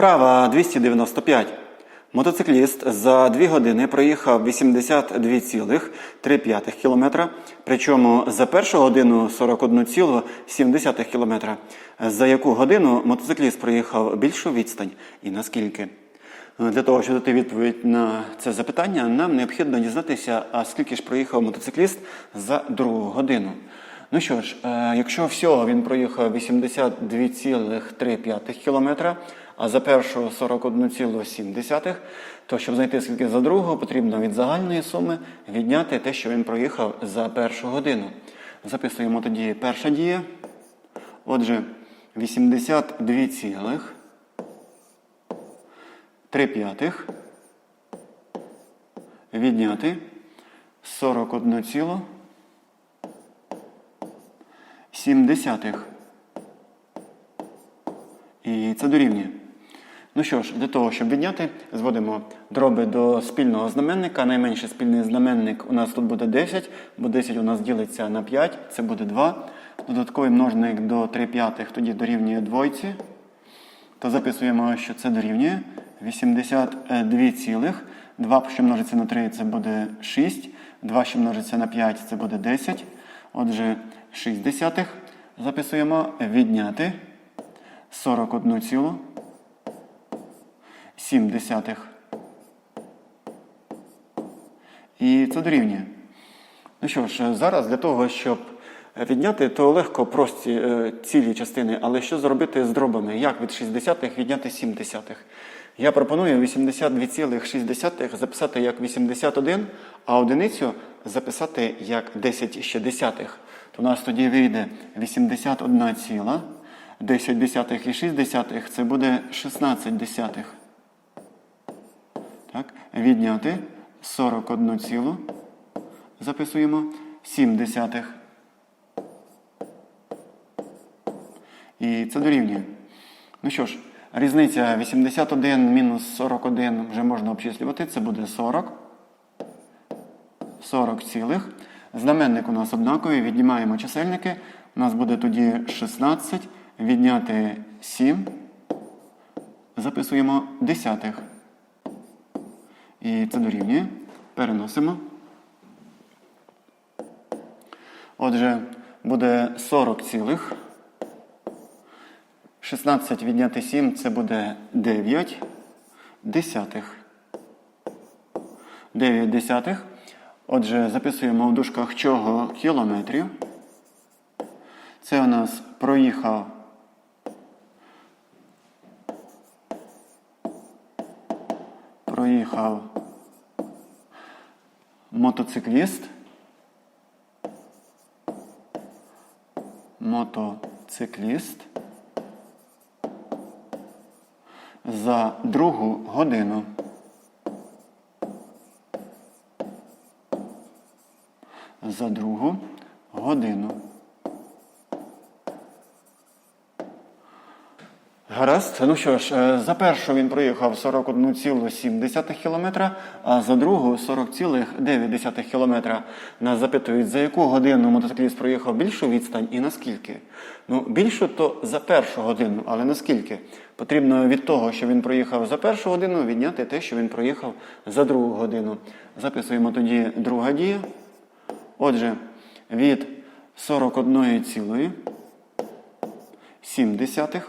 Вправа 295. Мотоцикліст за 2 години проїхав 82,3 км, причому за першу годину 41,7 км. За яку годину мотоцикліст проїхав більшу відстань і наскільки? Для того, щоб дати відповідь на це запитання, нам необхідно дізнатися, а скільки ж проїхав мотоцикліст за другу годину. Ну що ж, е, якщо всього він проїхав 82,3 км, а за першу 41,7, то щоб знайти скільки за другу, потрібно від загальної суми відняти те, що він проїхав за першу годину. Записуємо тоді перша дія. Отже, 82,3 п'ятих відняти 41,7. 7. І це дорівнює. Ну що ж, для того, щоб відняти, зводимо дроби до спільного знаменника. Найменший спільний знаменник у нас тут буде 10, бо 10 у нас ділиться на 5, це буде 2. Додатковий множник до 3 п'ятих тоді дорівнює двойці. То записуємо, що це дорівнює 82, цілих. 2, що множиться на 3, це буде 6. 2, що множиться на 5, це буде 10. Отже, 6 десятих записуємо відняти 41 цілу. 0,7. І це дорівнює. Ну що ж, зараз для того, щоб відняти, то легко прості е, цілі частини, але що зробити з дробами? Як від 60 відняти 7? Я пропоную 82,6 записати як 81, а одиницю записати як 10,6. То у нас тоді вийде 81,10 і 6 це буде 16 десятих. Так, відняти 41 цілу. Записуємо 7 десятих. І це дорівнює. Ну що ж, різниця 81 мінус 41 вже можна обчислювати. Це буде 40. 40 цілих. Знаменник у нас однаковий. Віднімаємо чисельники. У нас буде тоді 16. Відняти 7. Записуємо десятих. І це дорівнює. Переносимо. Отже, буде 40 цілих. 16 відняти 7 це буде 9 десятих. 9 десятих. Отже, записуємо в дужках чого кілометрів. Це у нас проїхав проїхав мотоцикліст. Мотоцикліст за другу годину. За другу годину. Гаразд. Ну що ж, е, за першу він проїхав 41,7 км, а за другу 40,9 км. Нас запитують, за яку годину мотоцикліст проїхав більшу відстань і наскільки. Ну, більшу то за першу годину, але наскільки? Потрібно від того, що він проїхав за першу годину, відняти те, що він проїхав за другу годину. Записуємо тоді друга дія. Отже, від 41,7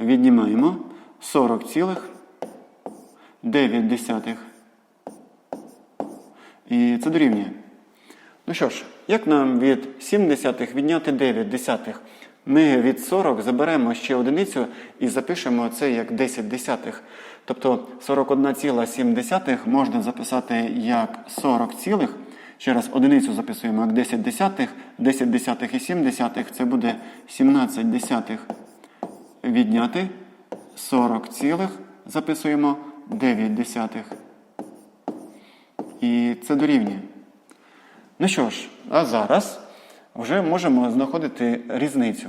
віднімаємо 40,9. І це дорівнює. Ну що ж, як нам від 7 десятих відняти 9 десятих? Ми від 40 заберемо ще одиницю і запишемо це як 10 десятих. Тобто 41,7 можна записати як 40 цілих. Ще раз одиницю записуємо як 10 десятих, 10 десятих і 7 десятих це буде 17 десятих. Відняти 40 цілих записуємо 9 десятих. І це дорівнює. Ну що ж, а зараз вже можемо знаходити різницю.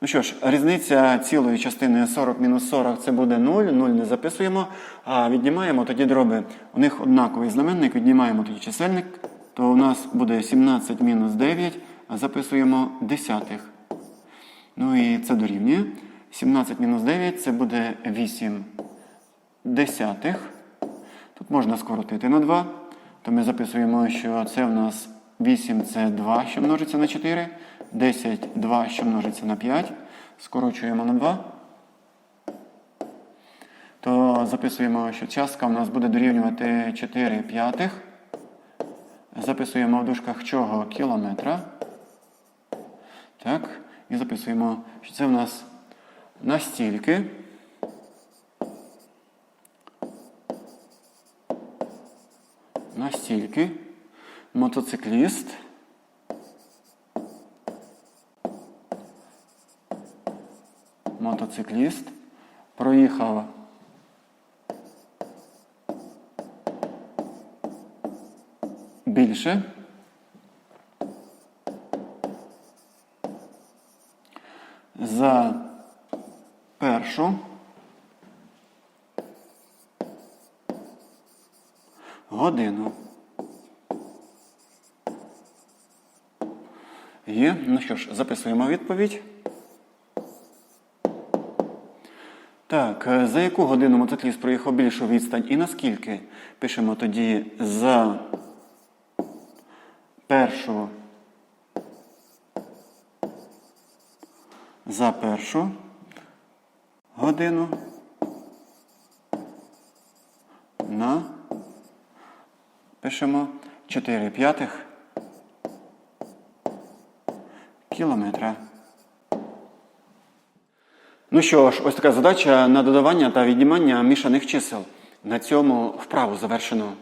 Ну що ж, різниця цілої частини 40 мінус 40 це буде 0, 0 не записуємо, а віднімаємо тоді дроби. У них однаковий знаменник, віднімаємо тоді чисельник, то у нас буде 17 мінус 9, а записуємо десятих. Ну і це дорівнює. 17 мінус 9 це буде 8 десятих. Тут можна скоротити на 2. То ми записуємо, що це в нас 8 це 2, що множиться на 4. 10 2, що множиться на 5. Скорочуємо на 2. То записуємо, що частка у нас буде дорівнювати 4 п'ятих. Записуємо в дужках чого кілометра. Так. І записуємо, що це в нас настільки. Настільки мотоцикліст мотоцикліст проїхав більше за першу годину. Є. Ну що ж, записуємо відповідь. Так, е, за яку годину мотоцикліст проїхав більшу відстань і наскільки? Пишемо тоді за першу. За першу годину на пишемо 4 п'ятих кілометра. Ну що ж, ось така задача на додавання та віднімання мішаних чисел. На цьому вправу завершено.